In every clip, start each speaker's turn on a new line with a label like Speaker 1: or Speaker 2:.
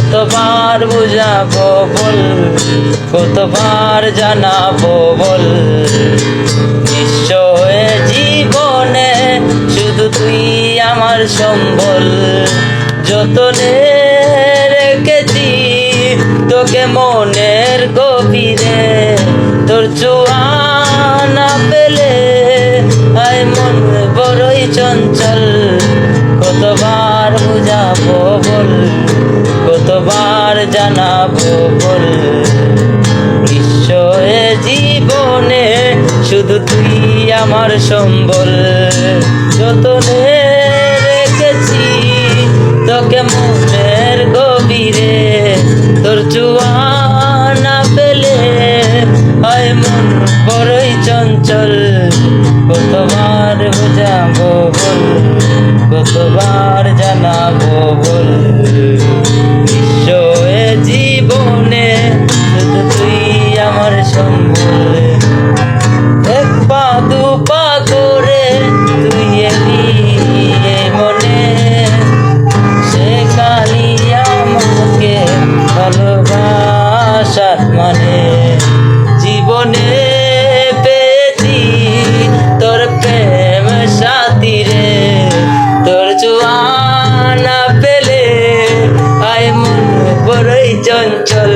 Speaker 1: কতবার বুঝাবো বল? কতবার জানাব বল? নিশ্চয় জীবনে শুধু তুই আমার সম্বল। যতনে রেখেছি তোকে মনের গভীরে, তোর চুয়া না পেলে আয় মন বড়ই চঞ্চল। কতবার জানাব বল নিশ্চয় জীবনে শুধু তুই আমার সম্বল। যতনে রেখেছি, তোকে মনের গভীরে তোর না পেলে হয় মন বড়ই চঞ্চল। কতবার বোঝাবো বল কতবার জানাব বল জীবনে পেয়েছি। তোর প্রেম সাথী রে, তোর চুয়ানা পেলে আয় মন বড়ই চঞ্চল।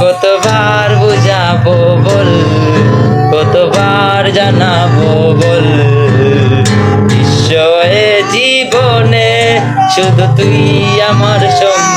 Speaker 1: কতবার বুঝাবো বল, কতবার জানাব বল? নিশ্চয় জীবনে শুধু তুই আমার সম